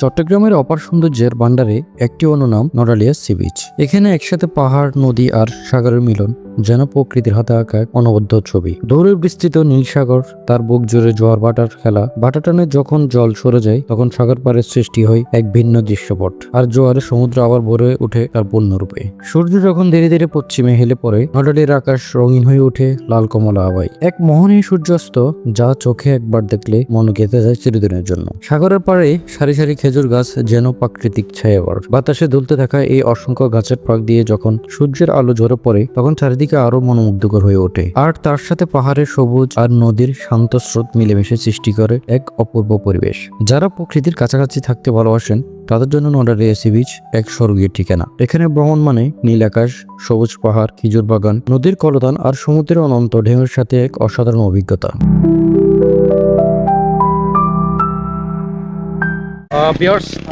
চট্টগ্রামের অপার সৌন্দর্যের ভান্ডারে একটি অন্য নাম নড়ালিয়া সি বিচ। এখানে একসাথে পাহাড়, নদী আর সাগরের মিলন। যেন প্রকৃতির হাতে আঁকা এক অনবদ্য ছবি। দৌড়ে বিস্তৃত নীল সাগর তার বুক জুড়ে জোয়ার বাটার খেলা। বাটাটানে যখন জল সরে যায়, তখন সাগর পাড়ের সৃষ্টি হয় এক ভিন্ন দৃশ্যপট। আর জোয়ারে সমুদ্র আবার ভরে ওঠে তার পূর্ণরূপে। সূর্য যখন ধীরে ধীরে পশ্চিমে হেলে পড়ে নটালির আকাশ রঙিন হয়ে ওঠে লাল কমলা আবাই এক মোহনীয় সূর্যাস্ত, যা চোখে একবার দেখলে মন গেঁথে যায় চিরদিনের জন্য। সাগরের পাড়ে সারি সারি খেজুর গাছ যেন প্রাকৃতিক ছায়াবার। বাতাসে দুলতে থাকা এই অসংখ্য গাছের পাক দিয়ে যখন সূর্যের আলো ঝরে পড়ে, তখন চারিদিকে আরও মনোমুগ্ধকর হয়ে ওঠে। আর তার সাথে পাহাড়ের সবুজ আর নদীর শান্ত স্রোত মিলেমিশে সৃষ্টি করে এক অপূর্ব পরিবেশ। যারা প্রকৃতির কাছাকাছি থাকতে ভালোবাসেন, তাদের জন্য নডারে এসি বিচ এক স্বর্গীয় ঠিকানা। এখানে ভ্রমণ মানে নীল আকাশ, সবুজ পাহাড়, খেজুর বাগান, নদীর কলদান আর সমুদ্রের অনন্ত ঢেউয়ের সাথে এক অসাধারণ অভিজ্ঞতা।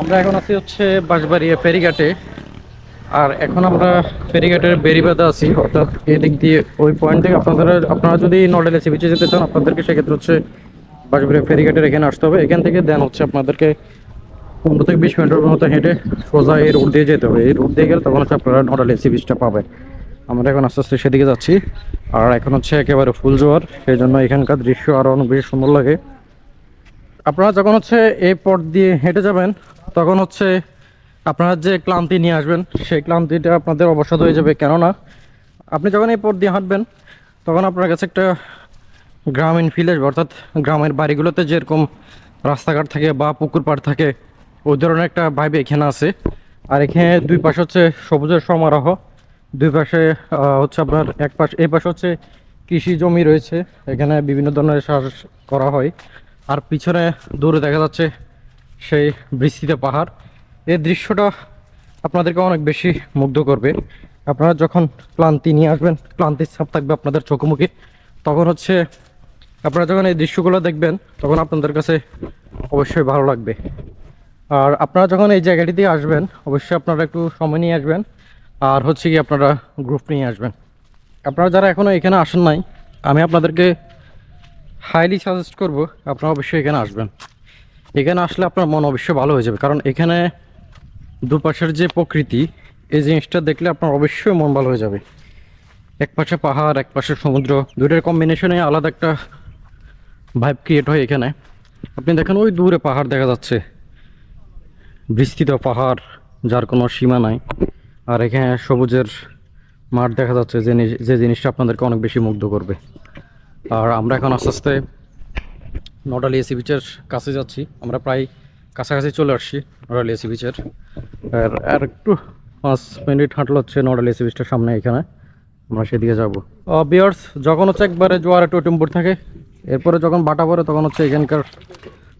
আমরা এখন আছি হচ্ছে বাঁশবাড়িয়া ফেরিঘাটে। আর এখন আমরা ফেরিঘাটের বেরিবাদে আছি, অর্থাৎ এদিক দিয়ে ওই পয়েন্ট থেকে আপনারা আপনারা যদি নডেল এসে বিচে যেতে চান, আপনাদেরকে সেক্ষেত্রে হচ্ছে বাঁশবাড়িয়া ফেরিঘাটের এখানে আসতে হবে। এখান থেকে দেন হচ্ছে আপনাদেরকে পনেরো থেকে বিশ মিনিটের মতো হেঁটে সোজা এই রোড দিয়ে যেতে হবে। এই রোড দিয়ে গেলে তখন হচ্ছে আপনারা নডেল এসি বিচটা পাবেন। আমরা এখন আস্তে আস্তে সেদিকে যাচ্ছি। আর এখন হচ্ছে একেবারে ফুল জোয়ার, সেই জন্য এখানকার দৃশ্য আরও অনেক বেশি সুন্দর লাগে। আপনারা যখন হচ্ছে এই পথ দিয়ে হেঁটে যাবেন, তখন হচ্ছে আপনারা যে ক্লান্তি নিয়ে আসবেন, সেই ক্লান্তিটা আপনাদের অবসাদ হয়ে যাবে। কেননা, আপনি যখন এই পথ দিয়ে হাঁটবেন, তখন আপনার কাছে একটা গ্রামীণ ফিল আসবে। অর্থাৎ গ্রামের বাড়িগুলোতে যেরকম রাস্তাঘাট থাকে বা পুকুর পাড় থাকে, ওই ধরনের একটা ভাইবে এখানে আছে। আর এখানে দুই পাশে হচ্ছে সবুজের সমারোহ, দুই পাশে হচ্ছে আপনার এক পাশ এই পাশে হচ্ছে কৃষি জমি রয়েছে। এখানে বিভিন্ন ধরনের চাষ করা হয়। আর পিছনে দূরে দেখা যাচ্ছে সেই বৃষ্টিতে পাহাড়। এই দৃশ্যটা আপনাদেরকে অনেক বেশি মুগ্ধ করবে। আপনারা যখন ক্লান্তি নিয়ে আসবেন, ক্লান্তির ছাপ থাকবে আপনাদের চোখে তখন হচ্ছে আপনারা যখন এই দৃশ্যগুলো দেখবেন, তখন আপনাদের কাছে অবশ্যই ভালো লাগবে। আর আপনারা যখন এই জায়গাটিতে আসবেন, অবশ্যই আপনারা একটু সময় নিয়ে আসবেন, আর হচ্ছে কি আপনারা গ্রুপ নিয়ে আসবেন। আপনারা যারা এখনও এখানে আসেন নাই, আমি আপনাদেরকে হাইলি সাজেস্ট করব, আপনারা অবশ্যই এখানে আসবেন। এখানে আসলে আপনার মন অবশ্যই ভালো হয়ে যাবে, কারণ এখানে দুপাশের যে প্রকৃতি, এই জিনিসটা দেখলে আপনার অবশ্যই মন ভালো হয়ে যাবে। এক পাশে পাহাড়, এক পাশে সমুদ্র, দুইটার কম্বিনেশনে আলাদা একটা ভাইব ক্রিয়েট হয় এখানে। আপনি দেখেন ওই দূরে পাহাড় দেখা যাচ্ছে। বিস্তৃত পাহাড়, যার কোনো সীমা নাই। আর এখানে সবুজের মাঠ দেখা যাচ্ছে, যে যে জিনিসটা আপনাদেরকে অনেক বেশি মুগ্ধ করবে। আর আমরা এখন আস্তে আস্তে নটালি এসি বিচের কাছে যাচ্ছি। আমরা প্রায় কাছাকাছি চলে আসছি নটালি এসি বিচের আর আর একটু পাঁচ মিনিট হাঁটলে হচ্ছে নটালি এসি বিচটার সামনে এখানে। আমরা সেদিকে যাব। বিয়ার্স যখন হচ্ছে একবারে জোয়ারে টোটেম্পুর থাকে, এরপরে যখন বাটা পড়ে তখন হচ্ছে এখানকার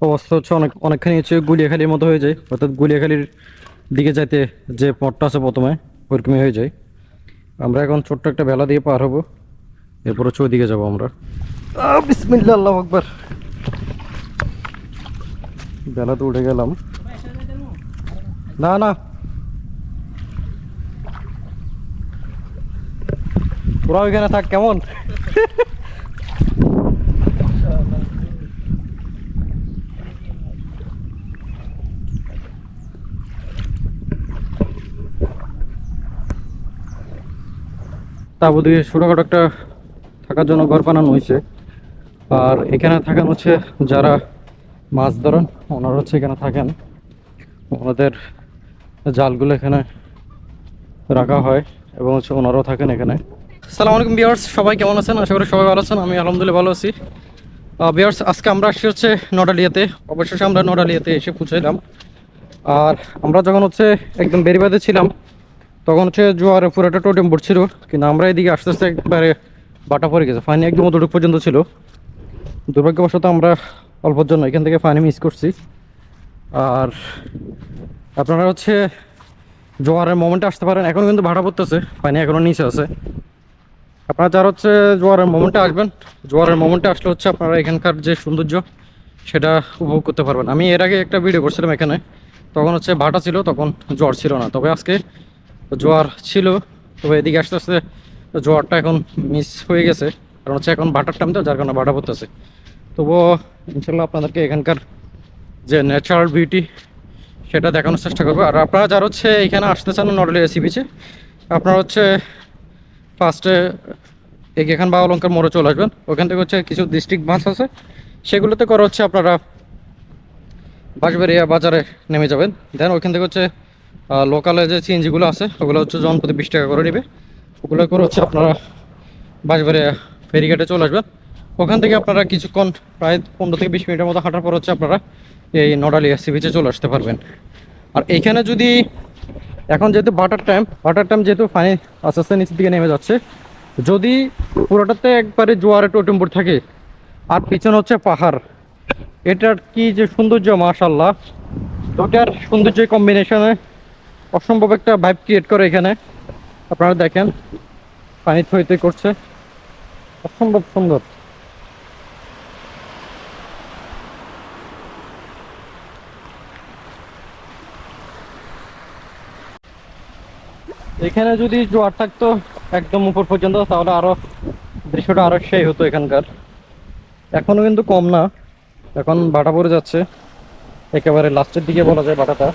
অবস্থা হচ্ছে অনেক, অনেকখানি হচ্ছে গুলিয়াখালির মতো হয়ে যায়। অর্থাৎ গুলিয়াখালির দিকে যাইতে যে পথটা আছে প্রথমে ওরকমই হয়ে যায়। আমরা এখন ছোট্ট একটা বেলা দিয়ে পার হব। এরপর হচ্ছে ওইদিকে যাব আমরা। বিসমিল্লা আল্লাহ আকবার। বেলা তো উঠে গেলাম। না না। তোরা ওইখানে থাক, কেমন? তাবু দিয়ে ছোটোখাটো একটা থাকার জন্য ঘর বানানো হয়েছে। আর এখানে থাকেন হচ্ছে যারা মাছ ধরেন। ওনারা হচ্ছে এখানে থাকেন। ওনাদের জালগুলো এখানে রাখা হয় এবং হচ্ছে ওনারাও থাকেন এখানে। সালাম আলাইকুম বিয়ার্স সবাই কেমন আছেন? আশা করি সবাই ভালো আছেন। আমি আলহামদুলিল্লাহ ভালো আছি। বিয়ার্স আজকে আমরা আসছি হচ্ছে নডালিয়াতে। অবশেষে আমরা নডালিয়াতে এসে পৌঁছাইলাম। আর আমরা যখন হচ্ছে একদম বেরিবাদে ছিলাম, তখন হচ্ছে জোয়ারে পুরো একটা টোটেম ছিল। কিন্তু আমরা এদিকে আস্তে আস্তে একবারে বাটা পড়ে গেছে। ফাইনি একদম অতটুকু পর্যন্ত ছিল। দুর্ভাগ্যবশত আমরা অল্পর জন্য এখান থেকে ফাইনি মিস করছি। আর আপনারা হচ্ছে জোয়ারের মোমেন্টে আসতে পারেন। এখন কিন্তু ভাড়া পড়তেছে ফাইনি এখনও নিচে আছে। আপনারা যারা হচ্ছে জোয়ারের মোমেন্টে আসবেন, জোয়ারের মোমেন্টে আসলে হচ্ছে আপনারা এখানকার যে সৌন্দর্য, সেটা উপভোগ করতে পারবেন। আমি এর আগে একটা ভিডিও করছিলাম এখানে, তখন হচ্ছে ভাটা ছিল, তখন জ্বর ছিল না। তবে আজকে জোয়ার ছিল, তবে এদিকে আস্তে আস্তে জোয়ারটা এখন মিস হয়ে গেছে। কারণ হচ্ছে এখন ভাটার টাইম তো, যার কারণে ভাটা পড়তেছে। তবুও ইনশাল্লাহ আপনাদেরকে এখানকার যে ন্যাচারাল বিউটি সেটা দেখানোর চেষ্টা করব। আর আপনারা যারা হচ্ছে এখানে আসতে চান নডলি এসি বিচে আপনারা হচ্ছে ফার্স্টে এখান বা অলঙ্কার মোড়ে চলে আসবেন। ওখান থেকে হচ্ছে কিছু ডিস্ট্রিক্ট বাস আছে, সেগুলোতে করে হচ্ছে আপনারা বাঁশবাড়িয়া বাজারে নেমে যাবেন। দেন ওইখান থেকে হচ্ছে লোকালে যে সিএনজিগুলো আছে, ওগুলো হচ্ছে জনপ্রতি বিশ টাকা করে নেবে। ওগুলো করে হচ্ছে আপনারা বাঁশবাড়িয়া ফেরিঘাটে চলে আসবেন। ওখান থেকে আপনারা কিছুক্ষণ, প্রায় পনেরো থেকে বিশ মিনিটের মতো হাঁটার পর হচ্ছে আপনারা এই নডালি এসি বিচে চলে আসতে পারবেন। আর এইখানে যদি, এখন যেহেতু বাটার টাইম বাটার টাইম যেহেতু ফানি আস্তে আস্তে নিচের দিকে নেমে যাচ্ছে, যদি পুরোটাতে একবারে জোয়ারে টোটুম্বুর থাকে, আর পিছনে হচ্ছে পাহাড়, এটার কি যে সৌন্দর্য মাশাল্লাহ ওটার সৌন্দর্য কম্বিনেশনে অসম্ভব একটা ভাইব ক্রিয়েট করে এখানে। আপনারা দেখেন, পানি থই থই করছে, অসম্ভব সুন্দর। এখানে যদি জোয়ার থাকতো একদম উপর পর্যন্ত, তাহলে আরও দৃশ্যটা আরও সেই হতো এখানকার। এখনও কিন্তু কম না। এখন বাটা পড়ে যাচ্ছে। একেবারে লাস্টের দিকে বলা যায় বাটাটা।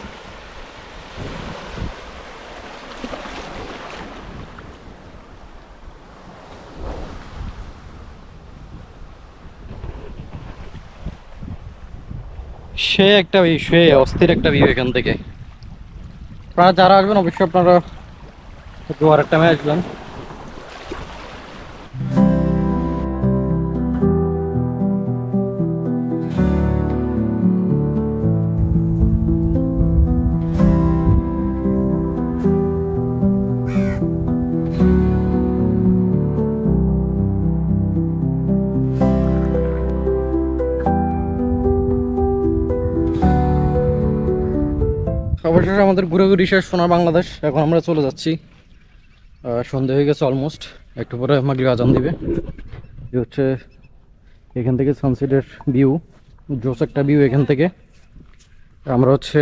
সে একটা, সে অস্থির একটা ভিউ এখান থেকে। আপনারা যারা আসবেন, অবশ্যই আপনারা জোয়ারের টাইমে আসবেন অবশেষে আমাদের ঘুরে ঘুরি শেষ সোনার বাংলাদেশ। এখন আমরা চলে যাচ্ছি সন্ধে হয়ে গেছে অলমোস্ট একটু পরে মাগরি আজান দিবে। হচ্ছে এখান থেকে সানসেটের ভিউ জোস একটা ভিউ এখান থেকে। আমরা হচ্ছে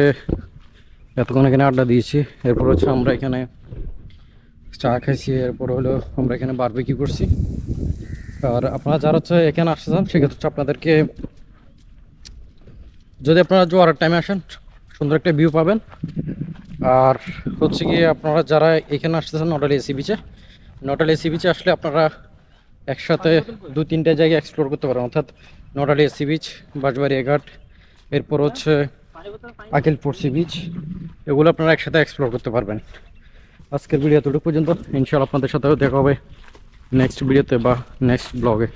এতক্ষণ এখানে আড্ডা দিয়েছি, এরপর হচ্ছে আমরা এখানে চা খাইছি, এরপর হলো আমরা এখানে বারবিকিউ করছি। আর আপনারা যারা হচ্ছে এখানে আসতে চান, সেক্ষেত্রে আপনাদেরকে যদি আপনারা জোয়ারের টাইমে আসেন, সুন্দর একটা ভিউ পাবেন। আর হচ্ছে গিয়ে আপনারা যারা এখানে আসতেছেন নটাল এসি বিচে নটাল এসি বিচে আসলে আপনারা একসাথে দু তিনটে জায়গা এক্সপ্লোর করতে পারেন। অর্থাৎ নটাল এসি বিচ বাঁশবাড়িয়া ঘাট, এরপর হচ্ছে আকিলপুর সি বিচ এগুলো আপনারা একসাথে এক্সপ্লোর করতে পারবেন। আজকের ভিডিও এতটুকু পর্যন্ত। ইনশাআল্লাহ আপনাদের সাথেও দেখা হবে নেক্সট ভিডিওতে বা নেক্সট ব্লগে